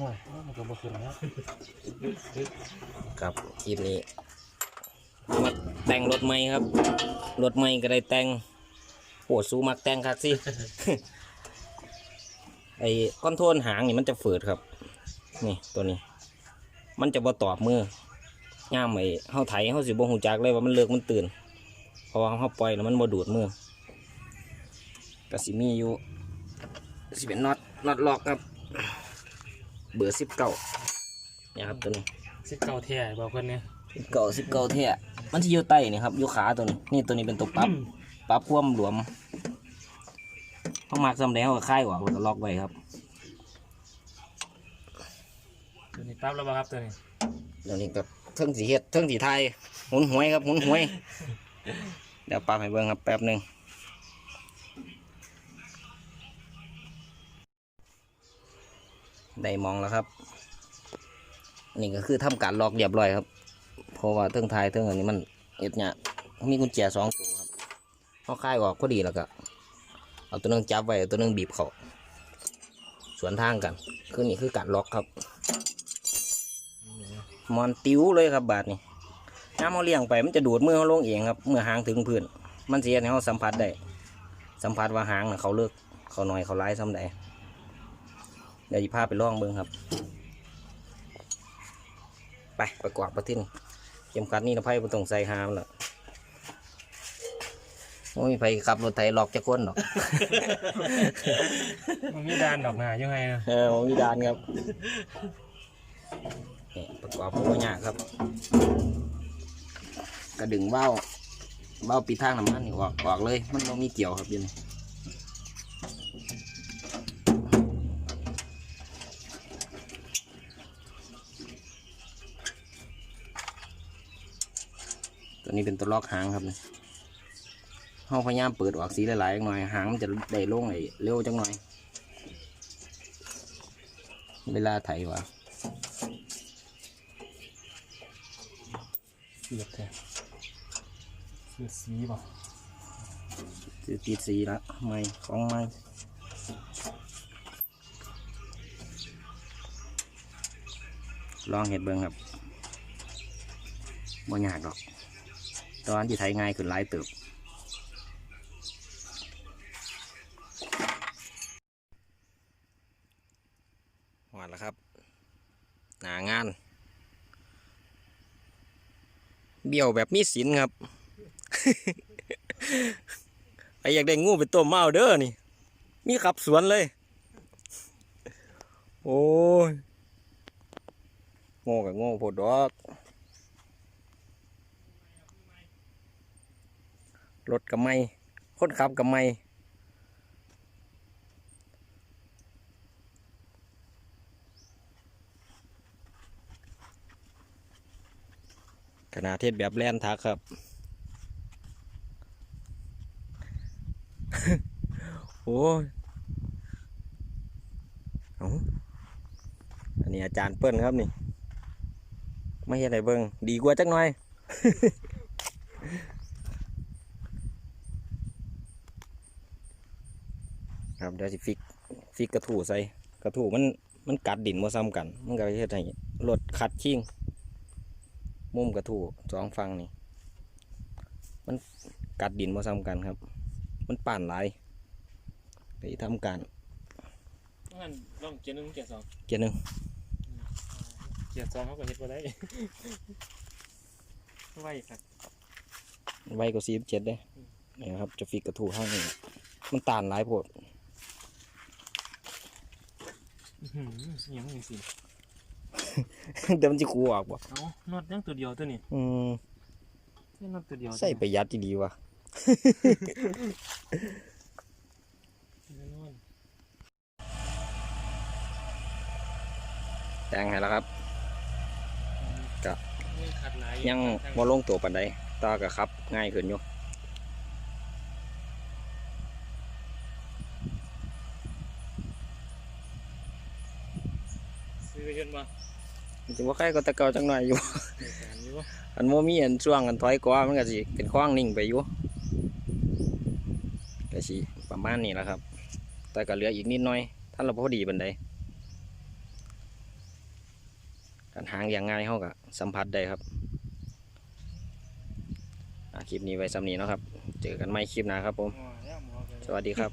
โอ้ยมันก็บ่ขึ้นแล้วครับคลิปนี้มาแต่งรถใหม่ครับ รถใหม่ก็ได้แต่งโอ้สู้มักแต่งคักสิ ไอ้คอนโทรลหางนี่มันจะฝืดครับ นี่ตัวนี้ มันจะบ่ตอบมือย่ามไอ้เฮาไถเฮาสิบ่ฮู้จักเลยว่ามันเลิกมันตื่นเพราะว่าเฮาปล่อยแล้วมันบ่ดูดมือก็สิมีอยู่สิเป็นน็อตน็อตล็อกครับ เบอร์19เนี่ยครับตัวนี้สิเก่าแท้บอกคนเนี่ยสิบเก้าสิบเก้าเท่ามันที่อยู่ใต้นี่ครับอยู่ขาตัวนี้นี่ตัวนี้เป็นตัวปรั๊บปรั๊บความหลวมเขามากสำแดงเขาก็ค่ายออกแล้วก็ล็อกไว้ครับตัวนี้ปั๊บแล้วบ่ครับตัวนี้เดี๋ยวนี้ก็เทิงสีเฮ็ดเทิงสีไทยหุนหวยครับหุนหวยเดี๋ยวปรับให้เบิ่งครับแป๊บหนึ่ง ได้มองแล้วครับ นี่ก็คือทำการล็อกเรียบร้อยครับ เพราะว่าเทิงไทยเทิงอันนี้มันเอ็ดเนี่ยมีกุญแจสองตัวครับเขาคายออกพอดีแล้วก็เอาตัวหนึงจับไว้ตัวหนึงบีบเขาสวนทางกันคือนี่คือการล็อกครับมอนติ้วเลยครับบาทนี่น้ำเขาเลี้ยงไปมันจะดูดมือเขาลงเองครับเมื่อหางถึงพื้นมันเสียให้เขาสัมผัสได้สัมผัสว่าหางนะเขาเลิกเขาหน่อยเขาร้ายซ้ำใด เดี๋ยวจะพาไปล่องเบิ้งครับ ไปประกอบประทินเข็มขัดนี่นะไพ่ประตรงใส่หามแล้วโอ้ยไพ่ขับรถไถหลอกจะก้นหรอก มันมีดานดอกหนายังไงนะเออผมมีดานครับนี่ประกอบพวกนี้ครับ กระดึงเบ้าเบ้าปิดทางน้ำมันนี่ออกออกเลย มันไม่มีเกี่ยวครับอยิน นี้เป็นตัวล็อกหางครับห้องพยายามเปิดออกสีหลายๆจักหน่อยหางมันจะได้ลงไอ้เร็วจังหน่อย เวลาไถวะเสียบแท้เสียบสีบ่คือตีสีละไม่ของไม่ลองเห็ดเบิ้งครับบ่ยากหรอก ตอนที่ไถง่ายขึ้นหลายเติบหวานแล้วครับ หนางาน เบี้ยวแบบมีสินครับไออยากได้งูไปต้มมาเอาเด้อนี่ มีขับสวนเลย โอ้ยโง่กับโง่โพดดอก รถกับไม่คนขับกับไม่ขนาดเทศแบบแล่นทักครับ โอ้ยเอาอันนี้อาจารย์เปิ้ลครับนี่ ไม่เห็นอะไรเบิ้งดีกว่าจักหน่อย ครับเดี๋ยวสิฟิกฟิกกระถูใส่กระถูมันมันกัดดินมาซ้ำกัน มันก็เฮ็ดให้รถขัดชิ่งมุมกระถูสองฝั่งนี่ มันกัดดินมาซ้ำกันครับ มันป่านหลายไปทำการงั้นลองเกียร์หนึ่งเกียร์สองเกียร์หนึ่งเกียร์สองเขาก็เฮ็ดบ่ได้ไว้ครับไวกว่าสี่เจ็ดได้นี่ครับจะฟิกกระถูข้างนี้มันตานหลายโพด อื้อหืออิหยังนี่สิเดี๋ยวมันจะคูออกบ่เอ้านวดยังตัวเดียวตัวนี้อืมใช่นวดตัวเดียวใส่ประหยัดดีๆว่ะแน่นอนแต่งให้แล้วครับครับนี่ขัดหลายยังบ่ลงตัวปันใดตากับครับ ง่ายขึ้นอยู่ ซื้อไปเห็นบ่มันจะว่าใครก็แตะเกาจังหน่อยอยู่ในการอยู่บ่อันโมมีอันช่วงอันถอยกว่ามันก็สิเป็นคว้างนิ่งไปอยู่ก็สิประมาณนี้แหละครับ แต่ก็เหลืออีกนิดหน่อยท่านเราพอดีบันไดกันหางอย่างง่ายเขาก็สัมผัสได้ครับอะคลิปนี้ไว้สำนีเนาะครับ เจอกันใหม่คลิปหน้าครับผมหมอแล้วหมอกันสวัสดีครับ